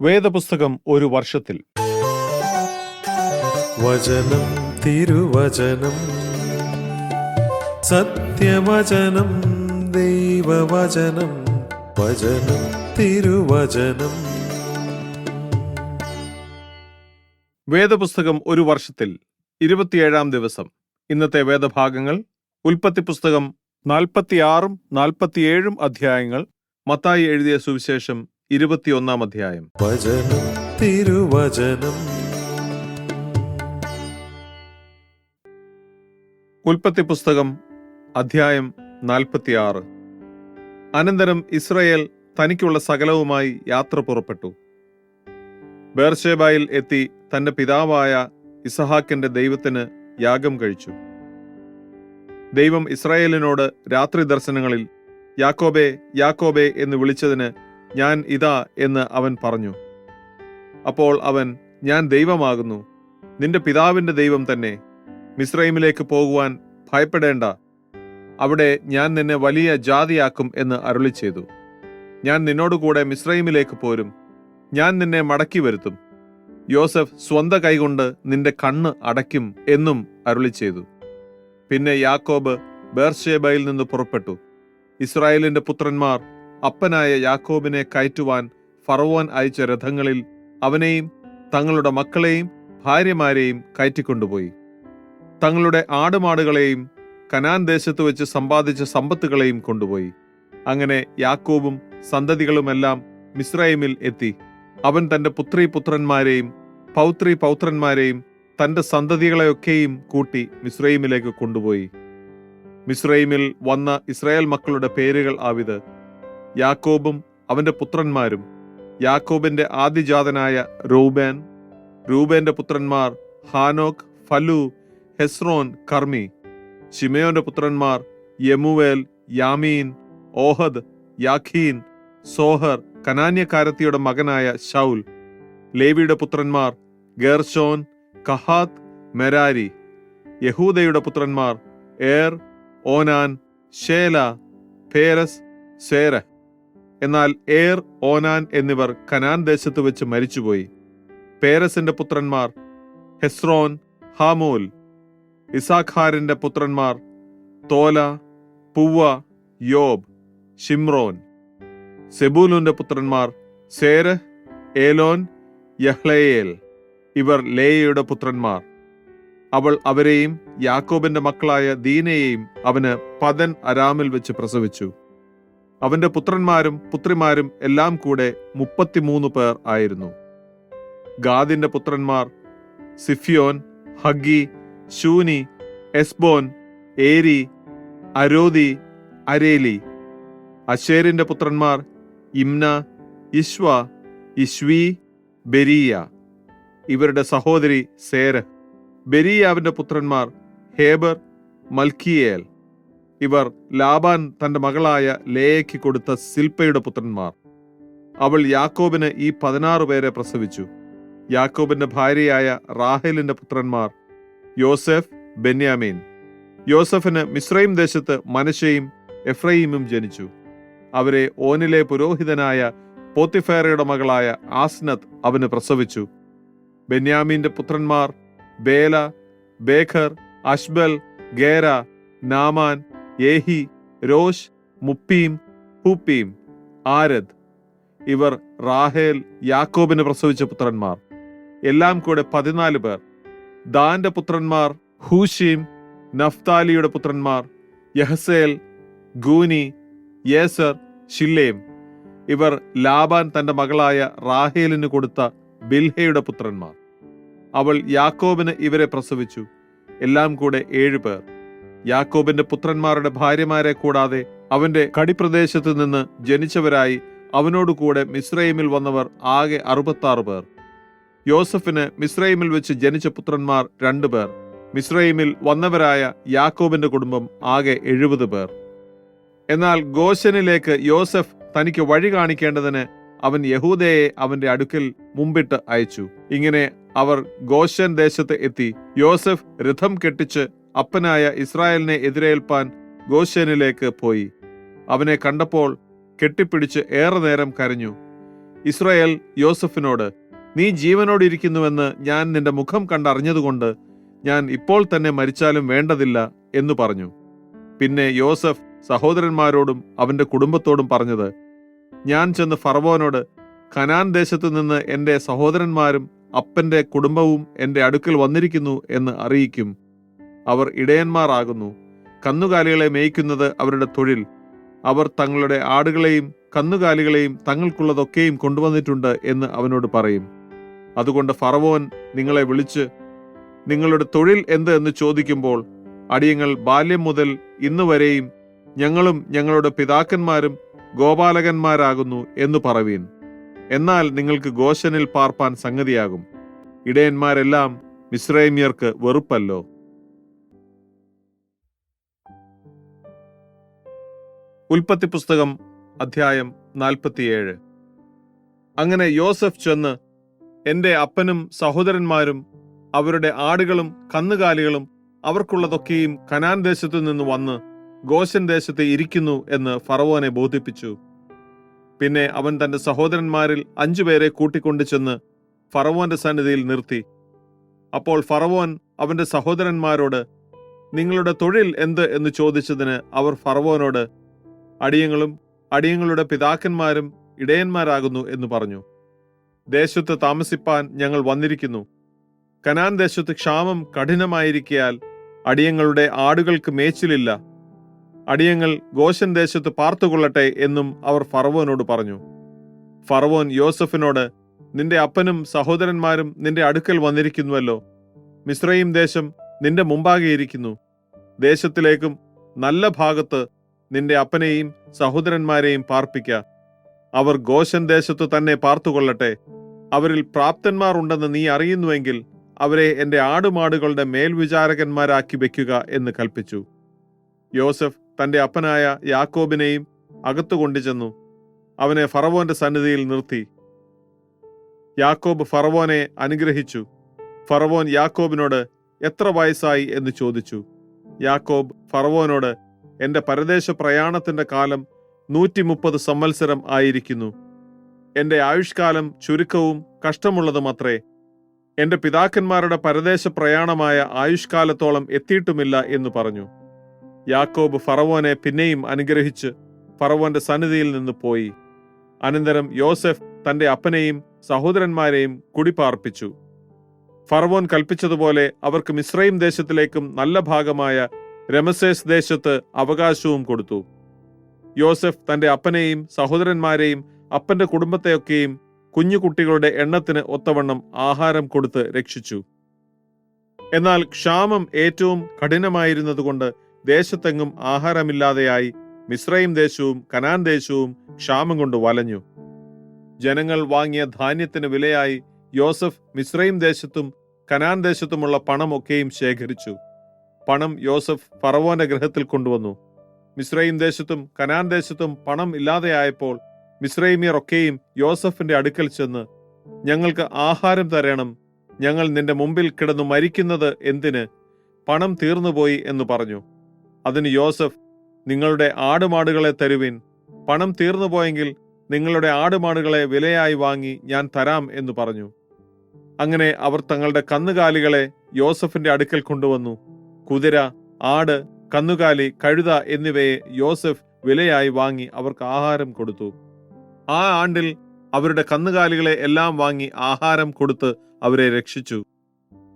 വേദപുസ്തകം ഒരു വർഷത്തിൽ. വചനം തിരുവചനം സത്യവചനം ദൈവവചനം വചനം തിരുവചനം. വേദപുസ്തകം ഒരു വർഷത്തിൽ ഇരുപത്തിയേഴാം ദിവസം. ഇന്നത്തെ വേദഭാഗങ്ങൾ ഉൽപ്പത്തി പുസ്തകം നാൽപ്പത്തിയാറും നാൽപ്പത്തിയേഴും അധ്യായങ്ങൾ മത്തായി എഴുതിയ സുവിശേഷം ഇരുപത്തിയൊന്നാം അധ്യായം. വചനം തിരുവചനം. ഉൽപ്പത്തി പുസ്തകം അധ്യായം നാൽപ്പത്തിയാറ്. അനന്തരം ഇസ്രയേൽ തനിക്കുള്ള സകലവുമായി യാത്ര പുറപ്പെട്ടു. ബേർഷേബായിൽ എത്തി തന്റെ പിതാവായ ഇസഹാക്കിന്റെ ദൈവത്തിന് യാഗം കഴിച്ചു. ദൈവം ഇസ്രായേലിനോട് രാത്രി ദർശനങ്ങളിൽ യാക്കോബെ യാക്കോബെ എന്ന് വിളിച്ചതിന് ഞാൻ ഇതാ എന്ന് അവൻ പറഞ്ഞു. അപ്പോൾ അവൻ ഞാൻ ദൈവമാകുന്നു നിന്റെ പിതാവിന്റെ ദൈവം തന്നെ മിസ്രൈമിലേക്ക് പോകുവാൻ ഭയപ്പെടേണ്ട. അവിടെ ഞാൻ നിന്നെ വലിയ ജാതിയാക്കും എന്ന് അരുളി ചെയ്തു ഞാൻ നിന്നോടുകൂടെ മിസ്രൈമിലേക്ക് പോരും. ഞാൻ നിന്നെ മടക്കി വരുത്തും. യോസഫ് സ്വന്ത കൈകൊണ്ട് നിന്റെ കണ്ണ് അടയ്ക്കും എന്നും അരുളി ചെയ്തു പിന്നെ യാക്കോബ് ബേർഷേബയിൽ നിന്ന് പുറപ്പെട്ടു. ഇസ്രായേലിന്റെ പുത്രന്മാർ അപ്പനായ യാക്കോബിനെ കയറ്റുവാൻ ഫറവോൻ അയച്ച രഥങ്ങളിൽ അവനെയും തങ്ങളുടെ മക്കളെയും ഭാര്യമാരെയും കയറ്റിക്കൊണ്ടുപോയി. തങ്ങളുടെ ആടുമാടുകളെയും കനാൻ ദേശത്ത് വെച്ച് സമ്പാദിച്ച സമ്പത്തുകളെയും കൊണ്ടുപോയി. അങ്ങനെ യാക്കോബും സന്തതികളുമെല്ലാം മിസ്രൈമിൽ എത്തി. അവൻ തന്റെ പുത്രി പുത്രന്മാരെയും പൗത്രി പൗത്രന്മാരെയും തന്റെ സന്തതികളെയൊക്കെയും കൂട്ടി മിസ്രൈമിലേക്ക് കൊണ്ടുപോയി. മിസ്രൈമിൽ വന്ന ഇസ്രായേൽ മക്കളുടെ പേരുകൾ ആവിത്. യാക്കോബും അവന്റെ പുത്രന്മാരും. യാക്കോബിന്റെ ആദിജാതനായ റൂബേൻ റൂബേന്റെ പുത്രന്മാർ ഹാനോക് ഫലു ഹെസ്രോൻ കർമി ഷിമയോന്റെ പുത്രന്മാർ യമുവേൽ യാമീൻ ഓഹദ് യാഖീൻ സോഹർ കനാന്യക്കാരത്തിയുടെ മകനായ ഷൗൽ ലേവിയുടെ പുത്രന്മാർ ഗേർഷോൻ കഹാത്ത് മെരാരി. യഹൂദയുടെ പുത്രന്മാർ ഏർ ഓനാൻ ഷേല ഫേരസ് സേര എന്നാൽ ഏർ ഓനാൻ എന്നിവർ കനാൻ ദേശത്ത് വെച്ച് മരിച്ചുപോയി. പേരസിന്റെ പുത്രന്മാർ ഹെസ്രോൻ ഹാമോൽ ഇസാഖാരിന്റെ പുത്രന്മാർ തോല പുവ യോബ് ഷിംറോൻ സെബൂലുന്റെ പുത്രന്മാർ സേര് ഏലോൻ യഹ്ലയേൽ. ഇവർ ലേയയുടെ പുത്രന്മാർ. അവൾ അവരെയും യാക്കോബിന്റെ മക്കളായ ദീനയെയും അവന് പതൻ അരാമിൽ വെച്ച് പ്രസവിച്ചു. അവന്റെ പുത്രന്മാരും പുത്രിമാരും എല്ലാം കൂടെ മുപ്പത്തിമൂന്ന് പേർ ആയിരുന്നു. ഗാദിന്റെ പുത്രന്മാർ സിഫിയോൻ ഹഗി ശൂനി എസ്ബോൻ ഏരി അരോദി അരേലി. അശേരിന്റെ പുത്രന്മാർ ഇംന ഇശ്വ ഇശ്വി ബെരിയ. ഇവരുടെ സഹോദരി സേര ബെരിയാവിന്റെ പുത്രന്മാർ ഹേബർ മൽക്കിയേൽ. ഇവർ ലാബാൻ തന്റെ മകളായ ലേയയ്ക്ക് കൊടുത്ത സിൽപ്പയുടെ പുത്രന്മാർ. അവൾ യാക്കോബിന് ഈ പതിനാറ് പേരെ പ്രസവിച്ചു. യാക്കോബിന്റെ ഭാര്യയായ റാഹേലിന്റെ പുത്രന്മാർ യോസെഫ് ബെന്യാമീൻ. യോസഫിന് മിശ്രൈം ദേശത്ത് മനശയും എഫ്രൈമും ജനിച്ചു. അവരെ ഓനിലെ പുരോഹിതനായ പോത്തിഫേറയുടെ മകളായ ആസ്നത്ത് അവന് പ്രസവിച്ചു. ബെന്യാമീന്റെ പുത്രന്മാർ ബേല ബേഖർ അഷ്ബൽ ഗേര നാമാൻ ഏഹി രോഷ് മുപ്പീം ഹൂപ്പീം ആരദ്. ഇവർ റാഹേൽ യാക്കോബിന് പ്രസവിച്ച പുത്രന്മാർ. എല്ലാം കൂടെ പതിനാല് പേർ. ദാന്റെ പുത്രന്മാർ ഹൂഷീം നഫ്താലിയുടെ പുത്രന്മാർ യഹസേൽ ഗൂനി യേസർ ഷില്ലേം ഇവർ ലാബാൻ തന്റെ മകളായ റാഹേലിന് കൊടുത്ത ബിൽഹയുടെ പുത്രന്മാർ. അവൾ യാക്കോബിന് ഇവരെ പ്രസവിച്ചു. എല്ലാം കൂടെ ഏഴ് പേർ. യാക്കോബിന്റെ പുത്രന്മാരുടെ ഭാര്യമാരെ കൂടാതെ അവന്റെ കടിപ്രദേശത്ത് നിന്ന് ജനിച്ചവരായി അവനോടുകൂടെ മിസ്രൈമിൽ വന്നവർ ആകെ അറുപത്താറ് പേർ. യോസഫിന് മിസ്രൈമിൽ വെച്ച് ജനിച്ച പുത്രന്മാർ രണ്ടു പേർ. മിസ്രൈമിൽ വന്നവരായ യാക്കോബിന്റെ കുടുംബം ആകെ എഴുപത് പേർ. എന്നാൽ ഗോശനിലേക്ക് യോസഫ് തനിക്ക് വഴി കാണിക്കേണ്ടതിന് അവൻ യഹൂദയെ അവന്റെ അടുക്കൽ മുമ്പിട്ട് അയച്ചു. ഇങ്ങനെ അവർ ഗോശൻ ദേശത്ത് എത്തി. യോസഫ് രഥം കെട്ടിച്ച് അപ്പനായ ഇസ്രായേലിനെ എതിരേൽപ്പാൻ ഗോശേനിലേക്ക് പോയി. അവനെ കണ്ടപ്പോൾ കെട്ടിപ്പിടിച്ച് ഏറെ നേരം കരഞ്ഞു. ഇസ്രായേൽ യോസഫിനോട് നീ ജീവനോടിരിക്കുന്നുവെന്ന് ഞാൻ നിന്റെ മുഖം കണ്ടറിഞ്ഞതുകൊണ്ട് ഞാൻ ഇപ്പോൾ തന്നെ മരിച്ചാലും വേണ്ടതില്ല എന്ന് പറഞ്ഞു. പിന്നെ യോസഫ് സഹോദരന്മാരോടും അവന്റെ കുടുംബത്തോടും പറഞ്ഞത് ഞാൻ ചെന്ന് ഫറവോനോട് കനാൻ ദേശത്തു നിന്ന് എന്റെ സഹോദരന്മാരും അപ്പന്റെ കുടുംബവും എന്റെ അടുക്കൽ വന്നിരിക്കുന്നു എന്ന് അറിയിക്കും. അവർ ഇടയന്മാരാകുന്നു. കന്നുകാലികളെ മേയ്ക്കുന്നത് അവരുടെ തൊഴിൽ. അവർ തങ്ങളുടെ ആടുകളെയും കന്നുകാലികളെയും തങ്ങൾക്കുള്ളതൊക്കെയും കൊണ്ടുവന്നിട്ടുണ്ട് എന്ന് അവനോട് പറയും. അതുകൊണ്ട് ഫറവോൻ നിങ്ങളെ വിളിച്ച് നിങ്ങളുടെ തൊഴിൽ എന്ത് എന്ന് ചോദിക്കുമ്പോൾ അടിയങ്ങൾ ബാല്യം മുതൽ ഇന്ന് വരെയും ഞങ്ങളും ഞങ്ങളുടെ പിതാക്കന്മാരും ഗോപാലകന്മാരാകുന്നു എന്ന് പറവീൻ. എന്നാൽ നിങ്ങൾക്ക് ഗോശനിൽ പാർപ്പാൻ സംഗതിയാകും. ഇടയന്മാരെല്ലാം മിശ്രൈമ്യർക്ക് വെറുപ്പല്ലോ. ഉൽപ്പത്തി പുസ്തകം അധ്യായം നാൽപ്പത്തിയേഴ്. അങ്ങനെ യോസഫ് ചെന്ന് എന്റെ അപ്പനും സഹോദരന്മാരും അവരുടെ ആടുകളും കന്നുകാലികളും അവർക്കുള്ളതൊക്കെയും കനാൻ ദേശത്തു നിന്ന് വന്ന് ഗോശൻ ദേശത്ത് ഇരിക്കുന്നു എന്ന് ഫറവോനെ ബോധിപ്പിച്ചു. പിന്നെ അവൻ തന്റെ സഹോദരന്മാരിൽ അഞ്ചുപേരെ കൂട്ടിക്കൊണ്ടു ചെന്ന് ഫറവോന്റെ സന്നിധിയിൽ നിർത്തി. അപ്പോൾ ഫറവോൻ അവന്റെ സഹോദരന്മാരോട് നിങ്ങളുടെ തൊഴിൽ എന്ത്? എന്ന് ചോദിച്ചതിന് അവർ ഫറവോനോട് അടിയങ്ങളും അടിയങ്ങളുടെ പിതാക്കന്മാരും ഇടയന്മാരാകുന്നു എന്ന് പറഞ്ഞു. ദേശത്ത് താമസിപ്പാൻ ഞങ്ങൾ വന്നിരിക്കുന്നു. കനാൻ ദേശത്ത് ക്ഷാമം കഠിനമായിരിക്കയാൽ അടിയങ്ങളുടെ ആടുകൾക്ക് മേച്ചിലില്ല. അടിയങ്ങൾ ഗോശൻ ദേശത്ത് പാർത്തുകൊള്ളട്ടെ എന്നും അവർ ഫറവോനോട് പറഞ്ഞു. ഫറവോൻ യോസഫിനോട് നിന്റെ അപ്പനും സഹോദരന്മാരും നിന്റെ അടുക്കൽ വന്നിരിക്കുന്നുവല്ലോ. മിശ്രയും ദേശം നിന്റെ മുമ്പാകെ ഇരിക്കുന്നു. ദേശത്തിലേക്കും നല്ല ഭാഗത്ത് നിന്റെ അപ്പനെയും സഹോദരന്മാരെയും പാർപ്പിക്ക. അവർ ഗോശൻ ദേശത്തു തന്നെ പാർത്തുകൊള്ളട്ടെ. അവരിൽ പ്രാപ്തന്മാർ ഉണ്ടെന്ന് നീ അറിയുന്നുവെങ്കിൽ അവരെ എന്റെ ആടുമാടുകളുടെ മേൽവിചാരകന്മാരാക്കി വെക്കുക എന്ന് കൽപ്പിച്ചു യോസഫ് തന്റെ അപ്പനായ യാക്കോബിനെയും അകത്തു കൊണ്ടുചെന്നു. അവനെ ഫറവോന്റെ സന്നിധിയിൽ നിർത്തി. യാക്കോബ് ഫറവോനെ അനുഗ്രഹിച്ചു. ഫറവോൻ യാക്കോബിനോട് എത്ര വയസ്സായി? എന്ന് ചോദിച്ചു. യാക്കോബ് ഫറവോനോട് എന്റെ പരദേശ പ്രയാണത്തിന്റെ കാലം നൂറ്റി മുപ്പത് സംവത്സരം ആയിരിക്കുന്നു. എന്റെ ആയുഷ്കാലം ചുരുക്കവും കഷ്ടമുള്ളതും അത്രേ. എന്റെ പിതാക്കന്മാരുടെ പരദേശ പ്രയാണമായ ആയുഷ്കാലത്തോളം എത്തിയിട്ടുമില്ല എന്ന് പറഞ്ഞു. യാക്കോബ് ഫറവോനെ പിന്നെയും അനുഗ്രഹിച്ച് ഫറവോന്റെ സന്നിധിയിൽ നിന്ന് പോയി. അനന്തരം യോസെഫ് തന്റെ അപ്പനെയും സഹോദരന്മാരെയും കുടിപ്പാർപ്പിച്ചു ഫറവോൻ കൽപ്പിച്ചതുപോലെ അവർക്ക് മിശ്രൈം ദേശത്തിലേക്കും നല്ല ഭാഗമായ രമസേസ് ദേശത്ത് അവകാശവും കൊടുത്തു. യോസഫ് തന്റെ അപ്പനെയും സഹോദരന്മാരെയും അപ്പന്റെ കുടുംബത്തെയൊക്കെയും കുഞ്ഞു കുട്ടികളുടെ എണ്ണത്തിന് ഒത്തവണ്ണം ആഹാരം കൊടുത്ത് രക്ഷിച്ചു. എന്നാൽ ക്ഷാമം ഏറ്റവും കഠിനമായിരുന്നതുകൊണ്ട് ദേശത്തെങ്ങും ആഹാരമില്ലാതെയായി മിശ്രയും ദേശവും കനാൻ ദേശവും ക്ഷാമം കൊണ്ട് വലഞ്ഞു. ജനങ്ങൾ വാങ്ങിയ ധാന്യത്തിന് വിലയായി യോസഫ് മിശ്രയും ദേശത്തും കനാൻ ദേശത്തുമുള്ള പണമൊക്കെയും ശേഖരിച്ചു. പണം യോസഫ് ഫറവോന്റെ ഗ്രഹത്തിൽ കൊണ്ടുവന്നു. മിശ്രൈം ദേശത്തും കനാൻ ദേശത്തും പണം ഇല്ലാതെയായപ്പോൾ മിശ്രൈമിയർ ഒക്കെയും യോസഫിന്റെ അടുക്കൽ ചെന്ന് ഞങ്ങൾക്ക് ആഹാരം തരണം. ഞങ്ങൾ നിന്റെ മുമ്പിൽ കിടന്നു മരിക്കുന്നത് എന്തിന്? പണം തീർന്നുപോയി എന്ന് പറഞ്ഞു. അതിന് യോസഫ് നിങ്ങളുടെ ആടുമാടുകളെ തരുവിൻ. പണം തീർന്നുപോയെങ്കിൽ നിങ്ങളുടെ ആടുമാടുകളെ വിലയായി വാങ്ങി ഞാൻ തരാം എന്ന് പറഞ്ഞു. അങ്ങനെ അവർ തങ്ങളുടെ കന്നുകാലികളെ യോസഫിന്റെ അടുക്കൽ കൊണ്ടുവന്നു. കുതിര ആട് കന്നുകാലി കഴുത എന്നിവയെ യോസഫ് വിലയായി വാങ്ങി അവർക്ക് ആഹാരം കൊടുത്തു. ആ ആണ്ടിൽ അവരുടെ കന്നുകാലികളെ എല്ലാം വാങ്ങി ആഹാരം കൊടുത്ത് അവരെ രക്ഷിച്ചു.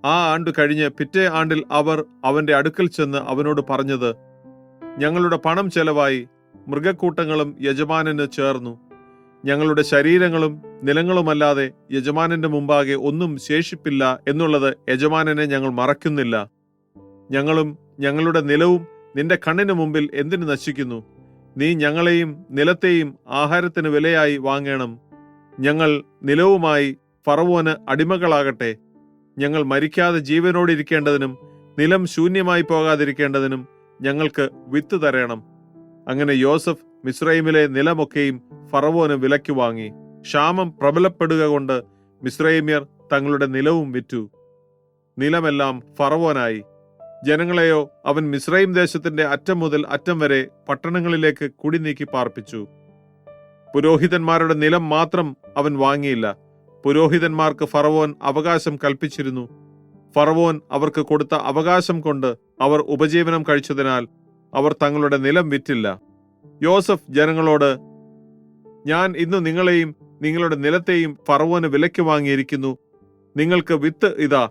ആ ആണ്ട് കഴിഞ്ഞ് പിറ്റേ ആണ്ടിൽ അവർ അവന്റെ അടുക്കൽ ചെന്ന് അവനോട് പറഞ്ഞത് ഞങ്ങളുടെ പണം ചെലവായി മൃഗക്കൂട്ടങ്ങളും യജമാനന് ചേർന്നു. ഞങ്ങളുടെ ശരീരങ്ങളും നിലങ്ങളുമല്ലാതെ യജമാനന്റെ മുമ്പാകെ ഒന്നും ശേഷിപ്പില്ല എന്നുള്ളത് യജമാനനെ ഞങ്ങൾ മറക്കുന്നില്ല ഞങ്ങളും ഞങ്ങളുടെ നിലവും നിന്റെ കണ്ണിന് മുമ്പിൽ എന്തിനു നശിക്കുന്നു? നീ ഞങ്ങളെയും നിലത്തെയും ആഹാരത്തിന് വിലയായി വാങ്ങണം. ഞങ്ങൾ നിലവുമായി ഫറവോന് അടിമകളാകട്ടെ. ഞങ്ങൾ മരിക്കാതെ ജീവനോടിരിക്കേണ്ടതിനും നിലം ശൂന്യമായി പോകാതിരിക്കേണ്ടതിനും ഞങ്ങൾക്ക് വിത്ത് തരണം. അങ്ങനെ യോസഫ് മിസ്രൈമിലെ നിലമൊക്കെയും ഫറവോന് വിലയ്ക്ക് വാങ്ങി. ക്ഷാമം പ്രബലപ്പെടുക കൊണ്ട് മിസ്രൈമ്യർ തങ്ങളുടെ നിലവും വിറ്റു. നിലമെല്ലാം ഫറവോനായി. ജനങ്ങളെയോ അവൻ മിസ്രൈം ദേശത്തിന്റെ അറ്റം മുതൽ അറ്റം വരെ പട്ടണങ്ങളിലേക്ക് കുടി നീക്കി പാർപ്പിച്ചു. പുരോഹിതന്മാരുടെ നിലം മാത്രം അവൻ വാങ്ങിയില്ല. പുരോഹിതന്മാർക്ക് ഫറവോൻ അവകാശം കൽപ്പിച്ചിരുന്നു. ഫറവോൻ അവർക്ക് കൊടുത്ത അവകാശം കൊണ്ട് അവർ ഉപജീവനം കഴിച്ചതിനാൽ അവർ തങ്ങളുടെ നിലം വിറ്റില്ല. യോസഫ് ജനങ്ങളോട് ഞാൻ ഇന്ന് നിങ്ങളെയും നിങ്ങളുടെ നിലത്തെയും ഫറവോന് വിലയ്ക്ക് വാങ്ങിയിരിക്കുന്നു. നിങ്ങൾക്ക് വിത്ത് ഇതാ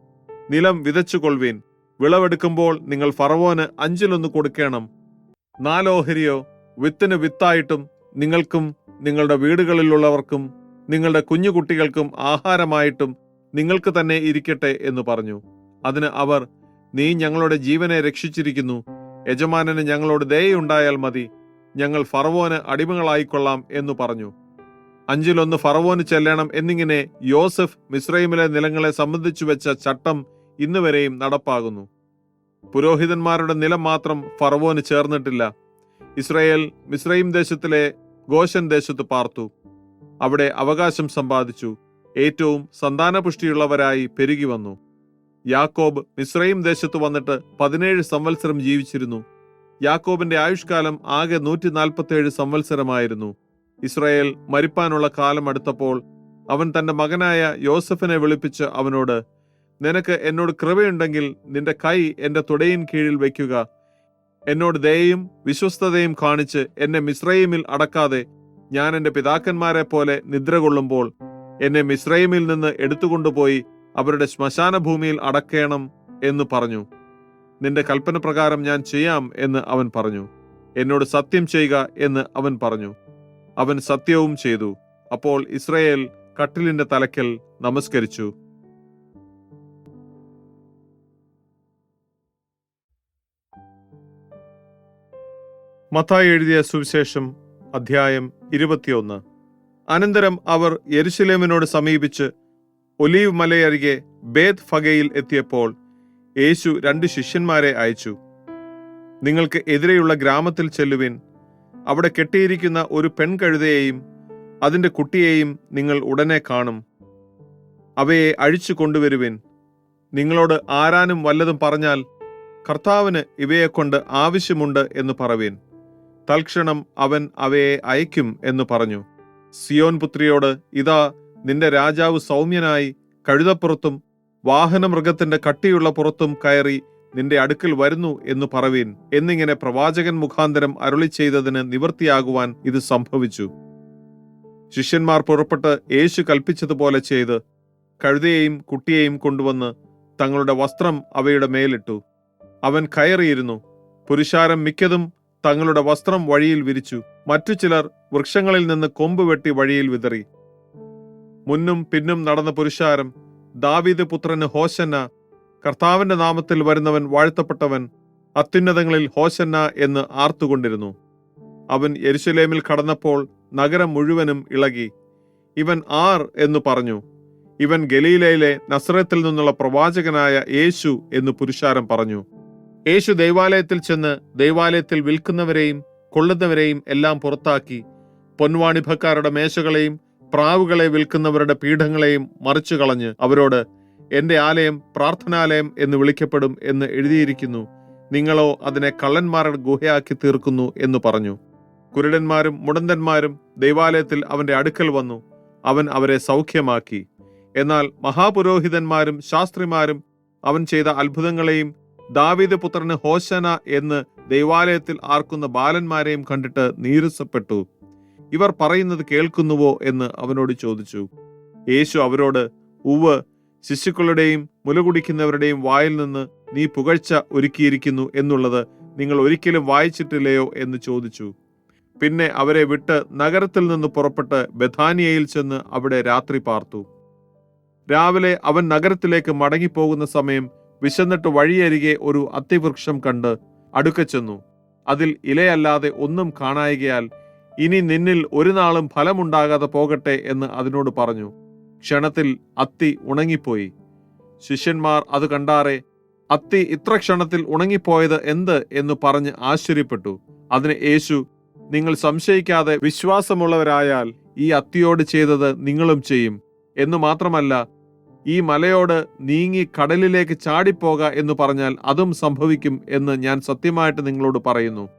നിലം വിതച്ചുകൊള്ളുവീൻ. വിളവെടുക്കുമ്പോൾ നിങ്ങൾ ഫറവോന് അഞ്ചിലൊന്ന് കൊടുക്കണം. നാലോഹരിയോ വിത്തിന് വിത്തായിട്ടും നിങ്ങൾക്കും നിങ്ങളുടെ വീടുകളിലുള്ളവർക്കും നിങ്ങളുടെ കുഞ്ഞുകുട്ടികൾക്കും ആഹാരമായിട്ടും നിങ്ങൾക്ക് തന്നെ ഇരിക്കട്ടെ എന്ന് പറഞ്ഞു. അതിന് അവർ നീ ഞങ്ങളുടെ ജീവനെ രക്ഷിച്ചിരിക്കുന്നു. യജമാനന് ഞങ്ങളോട് ദയുണ്ടായാൽ മതി. ഞങ്ങൾ ഫറവോന് അടിമകളായിക്കൊള്ളാം എന്നു പറഞ്ഞു. അഞ്ചിലൊന്ന് ഫറവോന് ചെല്ലണം എന്നിങ്ങനെ യോസഫ് മിസ്രൈമിലെ നിലങ്ങളെ സംബന്ധിച്ചു വെച്ച ചട്ടം ഇന്നുവരെയും നടപ്പാകുന്നു. പുരോഹിതന്മാരുടെ നിലം മാത്രം ഫറവോന് ചേർന്നിട്ടില്ല. ഇസ്രയേൽ മിസ്രൈം ദേശത്തിലെ ഗോശൻ ദേശത്ത് പാർത്തു. അവിടെ അവകാശം സമ്പാദിച്ചു. ഏറ്റവും സന്താനപുഷ്ടിയുള്ളവരായി പെരുകി വന്നു. യാക്കോബ് മിസ്രൈം ദേശത്ത് വന്നിട്ട് പതിനേഴ് സംവത്സരം ജീവിച്ചിരുന്നു. യാക്കോബിന്റെ ആയുഷ്കാലം ആകെ നൂറ്റി നാൽപ്പത്തേഴ് സംവത്സരമായിരുന്നു. ഇസ്രയേൽ മരിപ്പാനുള്ള കാലം അടുത്തപ്പോൾ അവൻ തന്റെ മകനായ യോസഫിനെ വിളിപ്പിച്ച് അവനോട് നിനക്ക് എന്നോട് കൃപയുണ്ടെങ്കിൽ നിന്റെ കൈ എന്റെ തുടയിൻ കീഴിൽ വയ്ക്കുക. എന്നോട് ദയയും വിശ്വസ്തതയും കാണിച്ച് എന്നെ മിശ്രൈമിൽ അടക്കാതെ ഞാൻ എന്റെ പിതാക്കന്മാരെ പോലെ നിദ്ര കൊള്ളുമ്പോൾ എന്നെ മിശ്രൈമിൽ നിന്ന് എടുത്തുകൊണ്ടുപോയി അവരുടെ ശ്മശാന ഭൂമിയിൽ അടക്കേണം എന്ന് പറഞ്ഞു. നിന്റെ കൽപ്പന പ്രകാരം ഞാൻ ചെയ്യാം എന്ന് അവൻ പറഞ്ഞു. എന്നോട് സത്യം ചെയ്യുക എന്ന് അവൻ പറഞ്ഞു. അവൻ സത്യവും ചെയ്തു. അപ്പോൾ ഇസ്രയേൽ കട്ടിലിന്റെ തലക്കൽ നമസ്കരിച്ചു. മത്തായി എഴുതിയ സുവിശേഷം അധ്യായം ഇരുപത്തിയൊന്ന്. അനന്തരം അവർ യെരുശലേമിനോട് സമീപിച്ച് ഒലീവ് മലയരികെ ബേദ് ഫഗയിൽ എത്തിയപ്പോൾ യേശു രണ്ട് ശിഷ്യന്മാരെ അയച്ചു. നിങ്ങൾക്ക് എതിരെയുള്ള ഗ്രാമത്തിൽ ചെല്ലുവിൻ. അവിടെ കെട്ടിയിരിക്കുന്ന ഒരു പെൺകഴുതയെയും അതിന്റെ കുട്ടിയെയും നിങ്ങൾ ഉടനെ കാണും. അവയെ അഴിച്ചു കൊണ്ടുവരുവിൻ. നിങ്ങളോട് ആരാനും വല്ലതും പറഞ്ഞാൽ കർത്താവിന് ഇവയെക്കൊണ്ട് ആവശ്യമുണ്ട് എന്ന് പറവീൻ. തൽക്ഷണം അവൻ അവയെ അയക്കും എന്ന് പറഞ്ഞു. സിയോൻ പുത്രിയോട് ഇതാ നിന്റെ രാജാവ് സൗമ്യനായി കഴുതപ്പുറത്തും വാഹനമൃഗത്തിന്റെ കട്ടിയുള്ള പുറത്തും കയറി നിന്റെ അടുക്കൽ വരുന്നു എന്ന് പറവീൻ. എന്നിങ്ങനെ പ്രവാചകൻ മുഖാന്തരം അരുളി ചെയ്തതിന് നിവൃത്തിയാകുവാൻ ഇത് സംഭവിച്ചു. ശിഷ്യന്മാർ പുറപ്പെട്ട് യേശു കൽപ്പിച്ചതുപോലെ ചെയ്ത് കഴുതയെയും കുട്ടിയെയും കൊണ്ടുവന്ന് തങ്ങളുടെ വസ്ത്രം അവയുടെ മേലിട്ടു. അവൻ കയറിയിരുന്നു. പുരുഷാരം മിക്കതും തങ്ങളുടെ വസ്ത്രം വഴിയിൽ വിരിച്ചു. മറ്റു ചിലർ വൃക്ഷങ്ങളിൽ നിന്ന് കൊമ്പ് വെട്ടി വഴിയിൽ വിതറി. മുന്നും പിന്നും നടന്ന പുരുഷാരം ദാവീദ് പുത്രന് ഹോശന്ന കർത്താവിന്റെ നാമത്തിൽ വരുന്നവൻ വാഴ്ത്തപ്പെട്ടവൻ അത്യുന്നതങ്ങളിൽ ഹോശന്ന എന്ന് ആർത്തുകൊണ്ടിരുന്നു. അവൻ യരുശലേമിൽ കടന്നപ്പോൾ നഗരം മുഴുവനും ഇളകി. ഇവൻ ആർ എന്ന് പറഞ്ഞു. ഇവൻ ഗലീലയിലെ നസ്രത്തിൽ നിന്നുള്ള പ്രവാചകനായ യേശു എന്ന് പുരുഷാരം പറഞ്ഞു. യേശു ദൈവാലയത്തിൽ ചെന്ന് ദൈവാലയത്തിൽ വിൽക്കുന്നവരെയും കൊള്ളുന്നവരെയും എല്ലാം പുറത്താക്കി പൊൻവാണിഭക്കാരുടെ മേശകളെയും പ്രാവുകളെ വിൽക്കുന്നവരുടെ പീഠങ്ങളെയും മറിച്ചു കളഞ്ഞ് അവരോട് എന്റെ ആലയം പ്രാർത്ഥനാലയം എന്ന് വിളിക്കപ്പെടും എന്ന് എഴുതിയിരിക്കുന്നു. നിങ്ങളോ അതിനെ കള്ളന്മാരുടെ ഗുഹയാക്കി തീർക്കുന്നു എന്ന് പറഞ്ഞു. കുരുടന്മാരും മുടന്തന്മാരും ദൈവാലയത്തിൽ അവന്റെ അടുക്കൽ വന്നു. അവൻ അവരെ സൗഖ്യമാക്കി. എന്നാൽ മഹാപുരോഹിതന്മാരും ശാസ്ത്രിമാരും അവൻ ചെയ്ത അത്ഭുതങ്ങളെയും ദാവീദ് പുത്രന് ഹോശന എന്ന് ദൈവാലയത്തിൽ ആർക്കുന്ന ബാലന്മാരെയും കണ്ടിട്ട് നീരസപ്പെട്ടു. ഇവർ പറയുന്നത് കേൾക്കുന്നുവോ എന്ന് അവനോട് ചോദിച്ചു. യേശു അവരോട് ഉവ് ശിശുക്കളുടെയും മുലകുടിക്കുന്നവരുടെയും വായിൽ നിന്ന് നീ പുകഴ്ച ഒരുക്കിയിരിക്കുന്നു എന്നുള്ളത് നിങ്ങൾ ഒരിക്കലും വായിച്ചിട്ടില്ലയോ എന്ന് ചോദിച്ചു. പിന്നെ അവരെ വിട്ട് നഗരത്തിൽ നിന്ന് പുറപ്പെട്ട് ബഥാനിയയിൽ ചെന്ന് അവിടെ രാത്രി പാർത്തു. രാവിലെ അവൻ നഗരത്തിലേക്ക് മടങ്ങിപ്പോകുന്ന സമയം വിശന്നിട്ട് വഴിയരികെ ഒരു അത്തിവൃക്ഷം കണ്ട് അടുക്കെ ചെന്നു. അതിൽ ഇലയല്ലാതെ ഒന്നും കാണായികയാൽ ഇനി നിന്നിൽ ഒരു നാളും ഫലമുണ്ടാകാതെ പോകട്ടെ എന്ന് അതിനോട് പറഞ്ഞു. ക്ഷണത്തിൽ അത്തി ഉണങ്ങിപ്പോയി. ശിഷ്യന്മാർ അത് കണ്ടാറെ അത്തി ഇത്ര ക്ഷണത്തിൽ ഉണങ്ങിപ്പോയത് എന്ത്? എന്ന് പറഞ്ഞ് ആശ്ചര്യപ്പെട്ടു. അതിന് യേശു നിങ്ങൾ സംശയിക്കാതെ വിശ്വാസമുള്ളവരായാൽ ഈ അത്തിയോട് ചെയ്തത് നിങ്ങളും ചെയ്യും. എന്ന് മാത്രമല്ല ഈ മലയോട് നീങ്ങി കടലിലേക്ക് ചാടിപ്പോക എന്ന് പറഞ്ഞാൽ അതും സംഭവിക്കും എന്ന് ഞാൻ സത്യമായിട്ട് നിങ്ങളോട് പറയുന്നു.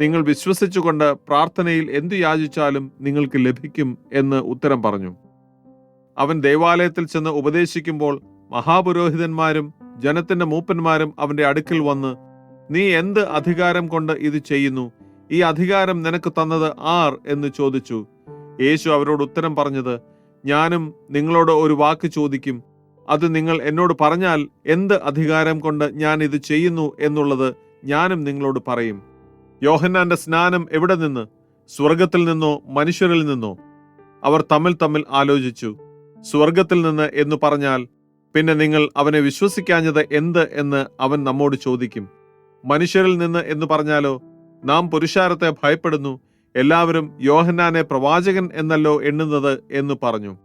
നിങ്ങൾ വിശ്വസിച്ചുകൊണ്ട് പ്രാർത്ഥനയിൽ എന്തു യാചിച്ചാലും നിങ്ങൾക്ക് ലഭിക്കും എന്ന് ഉത്തരം പറഞ്ഞു. അവൻ ദേവാലയത്തിൽ ചെന്ന് ഉപദേശിക്കുമ്പോൾ മഹാപുരോഹിതന്മാരും ജനത്തിന്റെ മൂപ്പന്മാരും അവന്റെ അടുക്കൽ വന്ന് നീ എന്ത് അധികാരം കൊണ്ട് ഇത് ചെയ്യുന്നു? ഈ അധികാരം നിനക്ക് തന്നത് ആർ? എന്ന് ചോദിച്ചു. യേശു അവരോട് ഉത്തരം പറഞ്ഞത് ഞാനും നിങ്ങളോട് ഒരു വാക്ക് ചോദിക്കും. അത് നിങ്ങൾ എന്നോട് പറഞ്ഞാൽ എന്ത് അധികാരം കൊണ്ട് ഞാൻ ഇത് ചെയ്യുന്നു എന്നുള്ളത് ഞാനും നിങ്ങളോട് പറയും. യോഹന്നാന്റെ സ്നാനം എവിടെ നിന്ന്? സ്വർഗത്തിൽ നിന്നോ മനുഷ്യരിൽ നിന്നോ? അവർ തമ്മിൽ തമ്മിൽ ആലോചിച്ചു. സ്വർഗത്തിൽ നിന്ന് എന്ന് പറഞ്ഞാൽ പിന്നെ നിങ്ങൾ അവനെ വിശ്വസിക്കാഞ്ഞത് എന്ത് എന്ന് അവൻ നമ്മോട് ചോദിക്കും. മനുഷ്യരിൽ നിന്ന് എന്ന് പറഞ്ഞാലോ? നാം പുരുഷാരത്തെ ഭയപ്പെടുന്നു എല്ലാവരും യോഹന്നാനെ പ്രവാചകൻ എന്നല്ലോ എണ്ണുന്നത് എന്ന് പറഞ്ഞു.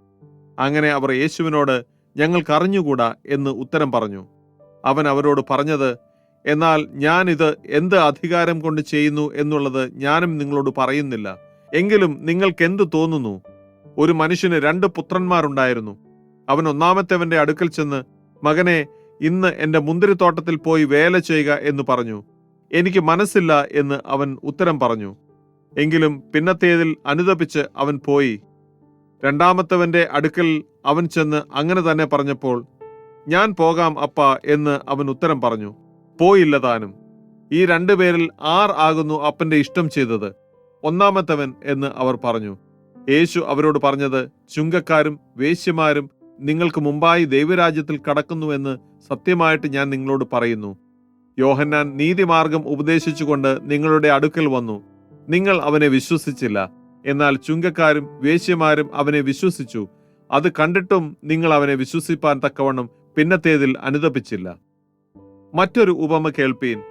അങ്ങനെ അവർ യേശുവിനോട് ഞങ്ങൾക്കറിഞ്ഞുകൂടാ? എന്ന് ഉത്തരം പറഞ്ഞു. അവൻ അവരോട് പറഞ്ഞത് എന്നാൽ ഞാൻ ഇത് എന്ത് അധികാരം കൊണ്ട് ചെയ്യുന്നു എന്നുള്ളത് ഞാനും നിങ്ങളോട് പറയുന്നില്ല. എങ്കിലും നിങ്ങൾക്കെന്ത് തോന്നുന്നു? ഒരു മനുഷ്യന് രണ്ട് പുത്രന്മാരുണ്ടായിരുന്നു. അവൻ ഒന്നാമത്തെവന്റെ അടുക്കൽ ചെന്ന് മകനെ ഇന്ന് എന്റെ മുന്തിരിത്തോട്ടത്തിൽ പോയി വേല ചെയ്യുക എന്ന് പറഞ്ഞു. എനിക്ക് മനസ്സില്ല എന്ന് അവൻ ഉത്തരം പറഞ്ഞു. എങ്കിലും പിന്നത്തേതിൽ അനുതപിച്ച് അവൻ പോയി. രണ്ടാമത്തവന്റെ അടുക്കൽ അവൻ ചെന്ന് അങ്ങനെ തന്നെ പറഞ്ഞപ്പോൾ ഞാൻ പോകാം അപ്പ എന്ന് അവൻ ഉത്തരം പറഞ്ഞു. പോയില്ല താനും. ഈ രണ്ടുപേരിൽ ആർ ആകുന്നു അപ്പന്റെ ഇഷ്ടം ചെയ്തത്? ഒന്നാമത്തവൻ എന്ന് അവർ പറഞ്ഞു. യേശു അവരോട് പറഞ്ഞത് ചുങ്കക്കാരും വേശ്യമാരും നിങ്ങൾക്ക് മുമ്പായി ദൈവരാജ്യത്തിൽ കടക്കുന്നുവെന്ന് സത്യമായിട്ട് ഞാൻ നിങ്ങളോട് പറയുന്നു. യോഹന്നാൻ നീതിമാർഗം ഉപദേശിച്ചുകൊണ്ട് നിങ്ങളുടെ അടുക്കൽ വന്നു. നിങ്ങൾ അവനെ വിശ്വസിച്ചില്ല. എന്നാൽ ചുങ്കക്കാരും വേശ്യമാരും അവനെ വിശ്വസിച്ചു. അത് കണ്ടിട്ടും നിങ്ങൾ അവനെ വിശ്വസിപ്പാൻ തക്കവണ്ണം പിന്നത്തേതിൽ അനുതപിച്ചില്ല. മറ്റൊരു ഉപമ കേൾപ്പീൻ.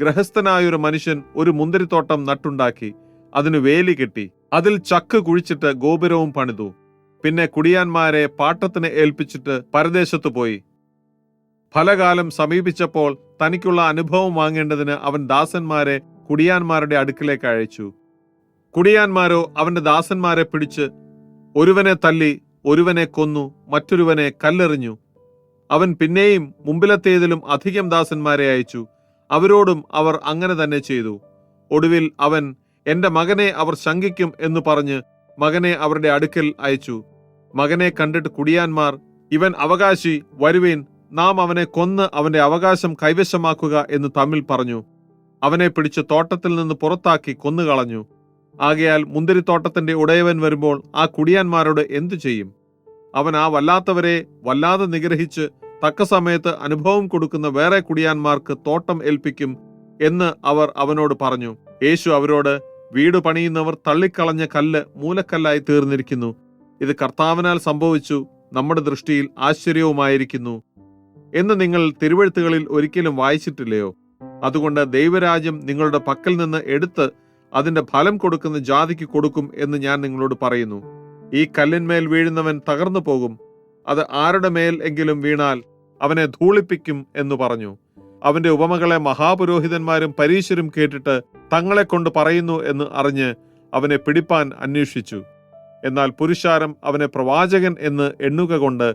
ഗ്രഹസ്ഥനായൊരു മനുഷ്യൻ ഒരു മുന്തിരിത്തോട്ടം നട്ടുണ്ടാക്കി അതിനു വേലി കെട്ടി അതിൽ ചക്ക് കുഴിച്ചിട്ട് ഗോപുരവും പണിതു. പിന്നെ കുടിയാന്മാരെ പാട്ടത്തിന് ഏൽപ്പിച്ചിട്ട് പരദേശത്തു പോയി. ഫലകാലം സമീപിച്ചപ്പോൾ തനിക്കുള്ള അനുഭവം വാങ്ങേണ്ടതിന് അവൻ ദാസന്മാരെ കുടിയാന്മാരുടെ അടുക്കിലേക്ക് അയച്ചു. കുടിയാന്മാരോ അവന്റെ ദാസന്മാരെ പിടിച്ച് ഒരുവനെ തല്ലി ഒരുവനെ കൊന്നു മറ്റൊരുവനെ കല്ലെറിഞ്ഞു. അവൻ പിന്നെയും മുമ്പിലത്തേതിലും അധികം ദാസന്മാരെ അയച്ചു. അവരോടും അവർ അങ്ങനെ തന്നെ ചെയ്തു. ഒടുവിൽ അവൻ എന്റെ മകനെ അവർ ശങ്കിക്കും എന്ന് പറഞ്ഞ് മകനെ അവരുടെ അടുക്കൽ അയച്ചു. മകനെ കണ്ടിട്ട് കുടിയാന്മാർ ഇവൻ അവകാശി വരുവേൻ നാം അവനെ കൊന്ന് അവന്റെ അവകാശം കൈവശമാക്കുക എന്ന് തമ്മിൽ പറഞ്ഞു. അവനെ പിടിച്ച് തോട്ടത്തിൽ നിന്ന് പുറത്താക്കി കൊന്നുകളഞ്ഞു. ആകയാൽ മുന്തിരിത്തോട്ടത്തിന്റെ ഉടയവൻ വരുമ്പോൾ ആ കുടിയാന്മാരോട് എന്തു ചെയ്യും? അവൻ ആ വല്ലാത്തവരെ വല്ലാതെ നിഗ്രഹിച്ച് തക്ക സമയത്ത് അനുഭവം കൊടുക്കുന്ന വേറെ കുടിയാന്മാർക്ക് തോട്ടം ഏൽപ്പിക്കും എന്ന് അവർ അവനോട് പറഞ്ഞു. യേശു അവരോട് വീട് പണിയുന്നവർ തള്ളിക്കളഞ്ഞ കല്ല് മൂലക്കല്ലായി തീർന്നിരിക്കുന്നു. ഇത് കർത്താവിനാൽ സംഭവിച്ചു നമ്മുടെ ദൃഷ്ടിയിൽ ആശ്ചര്യവുമായിരിക്കുന്നു എന്ന് നിങ്ങൾ തിരുവഴുത്തുകളിൽ ഒരിക്കലും വായിച്ചിട്ടില്ലയോ? അതുകൊണ്ട് ദൈവരാജ്യം നിങ്ങളുടെ പക്കൽ നിന്ന് എടുത്ത് അതിന്റെ ഫലം കൊടുക്കുന്ന ജാതിക്ക് കൊടുക്കും എന്ന് ഞാൻ നിങ്ങളോട് പറയുന്നു. ഈ കല്ലിന്മേൽ വീഴുന്നവൻ തകർന്നു പോകും. അത് ആരുടെ മേൽ എങ്കിലും വീണാൽ അവനെ ധൂളിപ്പിക്കും എന്ന് പറഞ്ഞു. അവന്റെ ഉപമകളെ മഹാപുരോഹിതന്മാരും പരീശരും കേട്ടിട്ട് തങ്ങളെ കൊണ്ട് പറയുന്നു എന്ന് അറിഞ്ഞ് അവനെ പിടിപ്പാൻ അന്വേഷിച്ചു. എന്നാൽ പുരുഷാരം അവനെ പ്രവാചകൻ എന്ന് എണ്ണുക കൊണ്ട്